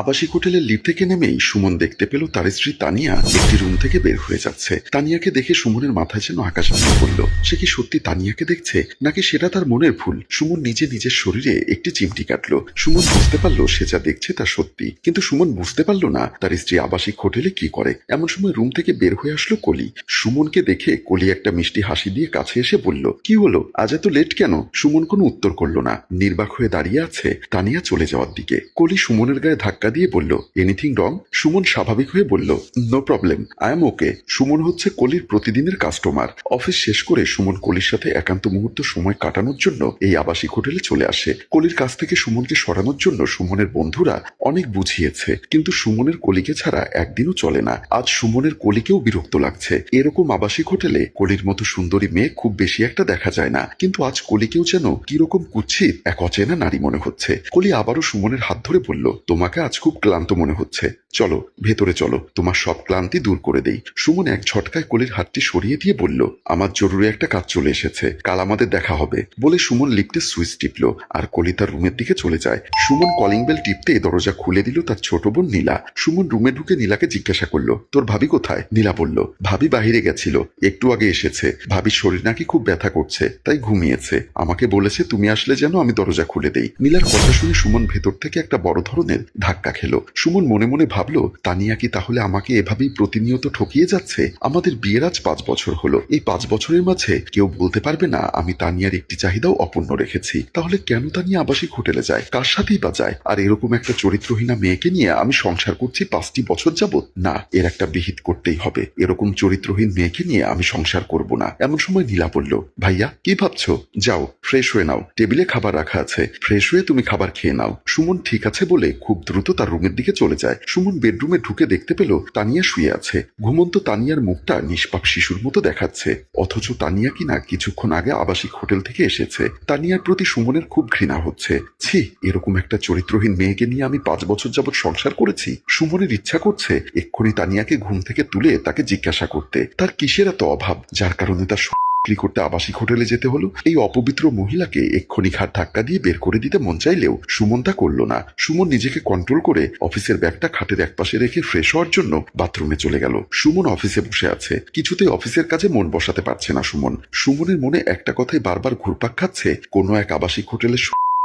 আবাসিক হোটেলের লিফট থেকে নেমেই সুমন দেখতে পেল তার স্ত্রী তানিয়া একটি রুম থেকে বের হয়ে যাচ্ছে। তানিয়াকে দেখে সুমনের মাথায় যেন আকাশ ভেঙে পড়ল। সে কি সত্যি তানিয়াকে দেখছে, নাকি সেটা তার মনের ভুল? সুমন নিজে নিজের শরীরে একটি চিমটি কাটলো। সুমন বুঝতে পারল সে যা দেখছে তা সত্যি, কিন্তু সুমন বুঝতে পারল না তার স্ত্রী আবাসিক হোটেলে কি করে। এমন সময় রুম থেকে বের হয়ে আসলো কলি। সুমনকে দেখে কলি একটা মিষ্টি হাসি দিয়ে কাছে এসে বলল, কি হলো? আজ এত লেট কেন? সুমন কোনো উত্তর করল না। নির্বাক হয়ে দাঁড়িয়ে আছে তানিয়া চলে যাওয়ার দিকে। কলি সুমনের গায়ে ধাক্কা দিয়ে বলল এনিথিং রং সুমন স্বাভাবিক হয়ে বলল no problem I am okay Suman হচ্ছে কলির প্রতিদিনের কাস্টমার অফিস শেষ করে সুমন কলির সাথে একান্ত মুহূর্ত সময় কাটানোর জন্য এই আবাসিক হোটেলে চলে আসে। কলির কাছ থেকে সুমনকে সরানোর জন্য সুমনের বন্ধুরা অনেক বুঝিয়েছে, কিন্তু সুমনের কলিকে ছাড়া একদিনও চলে না। আজ সুমনের কলিকেও বিরক্ত লাগছে। এরকম আবাসিক হোটেলে কলির মতো সুন্দরী মেয়ে খুব বেশি একটা দেখা যায় না, কিন্তু আজ কলিকেও যেন কীরকম কুচ্ছিত, এক অচেনা নারী মনে হচ্ছে। কলি আবারও সুমনের হাত ধরে বলল, তোমাকে আজ খুব ক্লান্ত মনে হচ্ছে। চলো, ভেতরে চলো, তোমার সব ক্লান্তি দূর করে দেই। সুমন এক ঝটকায় কলির হাতটি সরিয়ে দিয়ে বলল, আমার জরুরি একটা কাজ চলে এসেছে, কাল আমাদের দেখা হবে। বলে সুমন লিফটের সুইচ টিপল, আর কলি তার রুমের দিকে চলে যায়। সুমন কলিং বেল টিপতে দরজা খুলে দিল তার ছোট বোন নীলা। সুমন রুমে ঢুকে নীলাকে জিজ্ঞাসা করল, তোর ভাবি কোথায়? নীলা বলল, ভাবি বাহিরে গেছিল, একটু আগে এসেছে। ভাবির শরীর নাকি খুব ব্যথা করছে, তাই ঘুমিয়েছে। আমাকে বলেছে তুমি আসলে যেন আমি দরজা খুলে দেই। নীলার কথা শুনে সুমন ভেতর থেকে একটা বড় ধরনের ধাক্কা খেলো। সুমন মনে মনে ভাবলো, তানিয়া কি তাহলে আমাকে এভাবেই প্রতিনিয়ত ঠকিয়ে যাচ্ছে? আমাদের বিয়ের আজ পাঁচ বছর হলো। এই পাঁচ বছরের মাঝে কেউ বলতে পারবে না, আমি তানিয়ার একটি চাহিদাও অপূর্ণ রেখেছি। তাহলে কেন তানিয়া আবাসিক হোটেলে যায়? কার সাথেই বা যায়? আর এরকম একটা চরিত্রহীনা মেয়েকে নিয়ে আমি সংসার করছি পাঁচটি বছর যাবত না, এর একটা বিহিত করতেই হবে। এরকম চরিত্রহীন মেয়েকে নিয়ে আমি সংসার করব না। এমন সময় নীলা বলল, ভাইয়া, কি ভাবছ? যাও, ফ্রেশ হয়ে নাও। টেবিলে খাবার রাখা আছে। ফ্রেশ হয়ে তুমি খাবার খেয়ে নাও। সুমন ঠিক আছে বলে খুব দ্রুত তার রুমের দিকে চলে যায়। সুমন বেডরুমে ঢুকে দেখতে পেল তানিয়া শুয়ে আছে। ঘুমন্ত তানিয়ার মুখটা নিষ্পাপ শিশুর মতো দেখাচ্ছে। অথচ তানিয়া কিনা কিছুক্ষণ আগে আবাসিক হোটেল থেকে এসেছে। তানিয়ার প্রতি সুমনের খুব ঘৃণা হচ্ছে। ছি, এরকম একটা চরিত্রহীন মেয়েকে নিয়ে আমি পাঁচ বছর যাবৎ সংসার করেছি। সুমনের ইচ্ছা করছে এক্ষুনি তানিয়াকে ঘুম থেকে তুলে তাকে জিজ্ঞাসা করতে। তার কিসের এত অভাব? যার কারণে তার বিক্রি করতে আবাসিক হোটেলে যেতে হলো। এই অপবিত্র মহিলাকে এক্ষুনি ঘাট ধাক্কা দিয়ে বের করে দিতে মন চাইলেও সুমন তা করল না। সুমন নিজেকে কন্ট্রোল করে অফিসের ব্যাগটা খাটের একপাশে রেখে ফ্রেশ হওয়ার জন্য বাথরুমে চলে গেল। সুমন অফিসে বসে আছে। কিছুতেই অফিসের কাজে মন বসাতে পারছে না সুমন। সুমনের মনে একটা কথাই বারবার ঘুরপাক খাচ্ছে। কোনো এক আবাসিক হোটেলে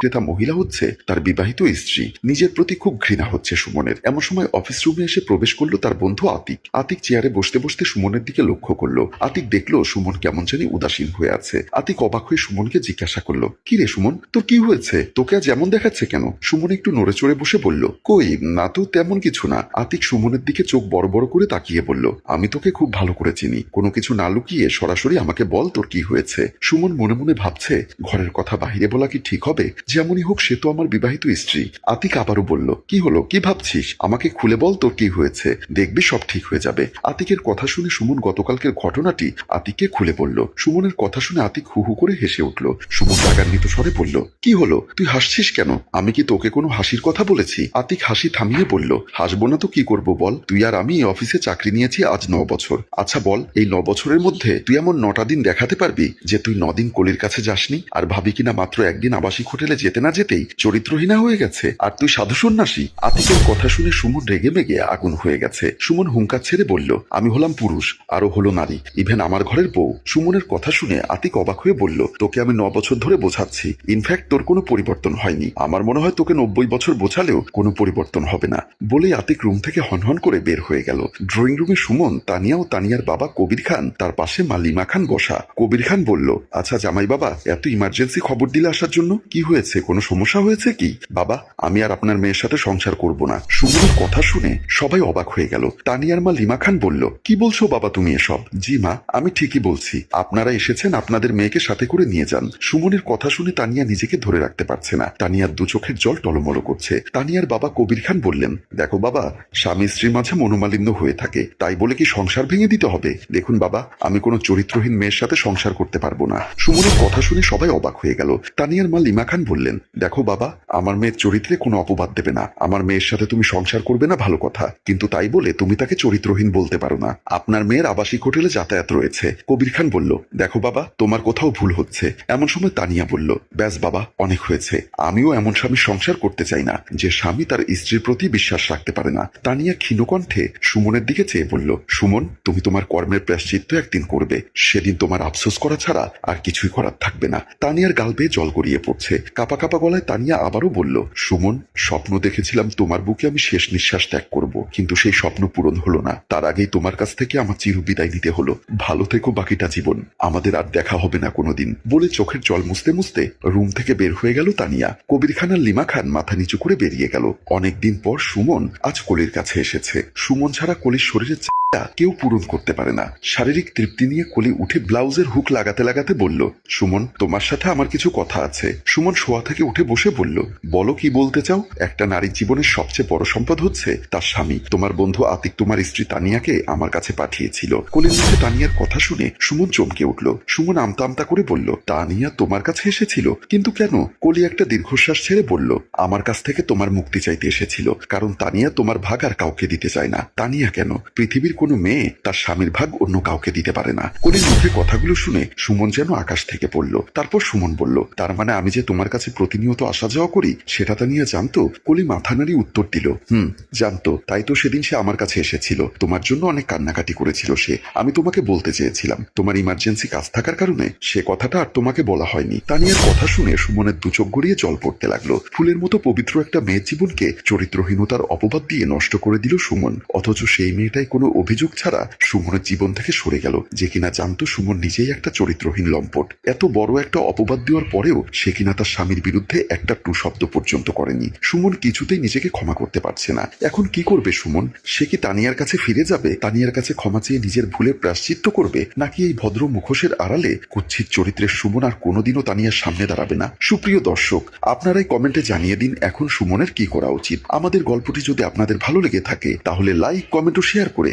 ক্রেতা মহিলা হচ্ছে, তার বিবাহিত স্ত্রী। নিজের প্রতি খুব ঘৃণা হচ্ছে সুমনের। এমন সময় অফিস রুমে এসে প্রবেশ করল তার বন্ধু আতিক। আতিক চেয়ারে বসতে বসতে সুমনের দিকে লক্ষ্য করল। আতিক দেখল সুমন কেমন জানি উদাসীন হয়ে আছে। আতিক অবাক হয়ে সুমনকে জিজ্ঞাসা করল, কি রে সুমন? তোর কি হয়েছে? তোকে আজ এমন দেখাচ্ছে কেন? সুমন একটু নড়ে চড়ে বসে বলল, কই, না তো তেমন কিছু না। আতিক সুমনের দিকে চোখ বড় বড় করে তাকিয়ে বলল, আমি তোকে খুব ভালো করে চিনি। কোনো কিছু না লুকিয়ে সরাসরি আমাকে বল তোর কি হয়েছে? সুমন মনে মনে ভাবছে, ঘরের কথা বাহিরে বলা কি ঠিক হবে? যেমনই হোক, সে তো আমার বিবাহিত স্ত্রী। আতিক আবারও বলল, কি হলো? কি ভাবছিস? আমাকে খুলে বল তোর কি হয়েছে। দেখবি সব ঠিক হয়ে যাবে। আতিকের কথা শুনে সুমন গতকালকের ঘটনাটি আতিককে খুলে বলল। সুমনের কথা শুনে আতিক হু হু করে হেসে উঠল। সুমন রাগান্বিত স্বরে বলল, কি হলো? তুই হাসছিস কেন? আমি কি তোকে কোনো হাসির কথা বলেছি? আতিক হাসি থামিয়ে বলল, হাসবো না তো কি করব বল? তুই আর আমি এই অফিসে চাকরি নিয়েছি আজ ন বছর। আচ্ছা বল, এই ন বছরের মধ্যে তুই এমন নটা দিন দেখাতে পারবি যে তুই নদিন কলির কাছে যাসনি? আর ভাবি কিনা মাত্র একদিন আবাসিক হোটেলে যেতে না যেতেই চরিত্রহীনা হয়ে গেছে। আর তুই সাধু সন্ন্যাসী, আতিকের কথা শুনে সুমন রেগে মেগে আগুন হয়ে গেছে। সুমন হুঙ্কার ছেড়ে বলল, আমি হলাম পুরুষ আরও হলো নারী। ইভেন আমার ঘরের বউ। সুমনের কথা শুনে আতিক অবাক হয়ে বলল, তোকে আমি ন বছর ধরে বোঝাচ্ছি। ইনফ্যাক্ট তোর কোনো পরিবর্তন হয়নি। আমার মনে হয় তোকে নব্বই বছর বোঝালেও কোনো পরিবর্তন হবে না। বলে আতিক রুম থেকে হনহন করে বের হয়ে গেল। ড্রয়িং রুমে সুমন, তানিয়া ও তানিয়ার বাবা কবির খান, তার পাশে মা লিমা খান বসা। কবির খান বলল আচ্ছা জামাই বাবা এত ইমার্জেন্সি খবর দিলে আসার জন্য? কি হয়েছে? কোনো সমস্যা হয়েছে কি? বাবা, আমি আর আপনার মেয়ের সাথে সংসার করব না। সুমনের কথা শুনে সবাই অবাক হয়ে গেল। তানিয়ার মা লিমা খান বলল, কি বলছো বাবা তুমি এসব? জি মা, আমি ঠিকই বলছি। আপনারা এসেছেন, আপনাদের মেয়েকে সাথে করে নিয়ে যান। সুমনের কথা শুনে তানিয়া নিজেকে ধরে রাখতে পারছে না। তানিয়ার দু চোখের জল টলমলো করছে। তানিয়ার বাবা কবির খান বললেন, দেখো বাবা, স্বামী স্ত্রীর মাঝে মনোমালিন্য হয়ে থাকে। তাই বলে কি সংসার ভেঙে দিতে হবে? দেখুন বাবা, আমি কোনো চরিত্রহীন মেয়ের সাথে সংসার করতে পারব না। সুমনের কথা শুনে সবাই অবাক হয়ে গেল। তানিয়ার মা লিমা খান বললেন, দেখো বাবা, আমার মেয়ের চরিত্রে কোনো অপবাদ দেবে না। আমার মেয়ের সাথে তুমি সংসার করবে না, ভালো কথা। কিন্তু তাই বলে তুমি তাকে চরিত্রহীন বলতে পারো না। আপনার মেয়ের আবাসিক হোটেলে যাতায়াত রয়েছে। কবির খান বলল, দেখো বাবা, তোমার কোথাও ভুল হচ্ছে। এমন সময় তানিয়া বলল, ব্যাস বাবা, অনেক হয়েছে। আমিও এমন স্বামীর সংসার করতে চাই না, যে স্বামী তার স্ত্রীর প্রতি বিশ্বাস রাখতে পারে না। তানিয়া ক্ষীণকণ্ঠে সুমনের দিকে চেয়ে বলল, সুমন, তুমি তোমার কর্মের প্রাশ্চিত্য একদিন করবে। সেদিন তোমার আফসোস করা ছাড়া আর কিছুই করার থাকবে না। তানিয়ার গাল বেয়ে জল গড়িয়ে পড়ছে। কাপা কাপা গলায় তানিয়া আবারও বলল, সুমন, স্বপ্ন দেখেছিলাম তোমার বুকে আমি শেষ নিঃশ্বাস ত্যাগ করব, কিন্তু সেই স্বপ্ন পূরণ হলো না। তার আগেই তোমার কাছ থেকে আমার চির বিদায় নিতে হলো। ভালো থেকো বাকিটা জীবন। আমাদের আর দেখা হবে না কোনোদিন, বলে চোখের জল মুছতে মুছতে রুম থেকে বের হয়ে গেল তানিয়া। কবির খান আর লিমা খান মাথা নিচু করে বেরিয়ে গেল। অনেকদিন পর সুমন আজ কলির কাছে এসেছে। সুমন ছাড়া কলির শরীরের চাহিদা কেউ পূরণ করতে পারে না। শারীরিক তৃপ্তি নিয়ে কলি উঠে ব্লাউজের হুক লাগাতে লাগাতে বলল, সুমন, তোমার সাথে আমার কিছু কথা আছে। সুমন শোয়া থেকে উঠে বসে বলল, বলো কি বলতে চাও? একটা নারীর জীবনের সবচেয়ে বড় সম্পদ হচ্ছে তার স্বামী। তোমার বন্ধু আতিক, তোমার স্ত্রী তানিয়াকে আমার কাছে পাঠিয়েছিল। কলির মুখে তানিয়ার কথা শুনে সুমন চমকে উঠল। সুমন আমতা আমতা করে বলল, তানিয়া তোমার কাছে এসেছিল। কিন্তু কেন? কলি একটা দীর্ঘশ্বাস ছেড়ে বলল, আমার কাছ থেকে তোমার মুক্তি চাইতে এসেছিল। কারণ তানিয়া তোমার ভাগ আর কাউকে দিতে চায় না। তানিয়া কেন? পৃথিবীর কোনো মেয়ে তার স্বামীর ভাগ অন্য কাউকে দিতে পারে না। কলির মুখে কথাগুলো শুনে সুমন যেন আকাশ থেকে পড়ল। তারপর সুমন বলল, তার মানে আমি যে তোমার কাছে প্রতিনিয়ত আসা যাওয়া করি, সেটা তা নিয়ে জানতো? কলি মাথা নাড়ি উত্তর দিল, হুম, জানতো। তাই তো সেদিন সে আমার কাছে এসেছিল। তোমার জন্য অনেক কান্নাকাটি করেছিল সে। আমি তোমাকে বলতে চেয়েছিলাম। তোমার ইমার্জেন্সি কাজ থাকার কারণে সে কথাটা আর তোমাকে বলা হয়নি। তানিয়ার কথা শুনে সুমনের দু চোখ গড়িয়ে জল পড়তে লাগল। ফুলের মতো পবিত্র একটা মেয়ের জীবনকে চরিত্রহীনতার অপবাদ দিয়ে নষ্ট করে দিল সুমন। অথচ সেই মেয়েটাই কোনো অভিযোগ ছাড়া সুমনের জীবন থেকে সরে গেল। যে কিনা জানতো সুমন নিজেই একটা চরিত্রহীন লম্পট। এত বড় একটা অপবাদ দেওয়ার পরেও সে কিনা তার স্বামীর বিরুদ্ধে একটা টু শব্দ পর্যন্ত করেনি। সুমন কিছুতেই নিজেকে ক্ষমা করতে পারছে না। এখন কি করবে সুমন? সে কি তানিয়ার কাছে ফিরে যাবে? তানিয়ার কাছে ক্ষমা চেয়ে নিজের ভুলে প্রাশ্চিত্য করবে? নাকি এই ভদ্র মুখোশের আড়ালে কুচ্ছিত চরিত্রের সুমন আর কোনোদিনও তানিয়ার সামনে দাঁড়াবে না? সুপ্রিয় দর্শক আপনারাই কমেন্টে জানিয়ে দিন এখন সুমনের কি করা উচিত। আমাদের গল্পটি যদি আপনাদের ভালো লেগে থাকে, তাহলে লাইক, কমেন্ট ও শেয়ার করে